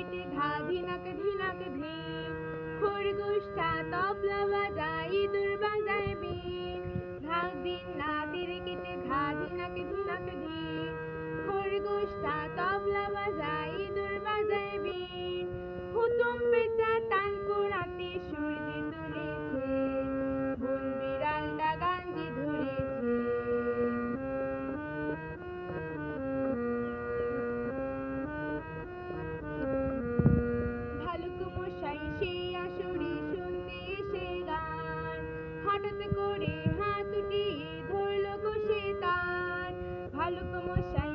इति धा धिनक धिनक धी खरगोष्ठा तबला वाजा হঠাৎ করে হাত উঠিয়ে ধরল সে তার। ভালুক মশাই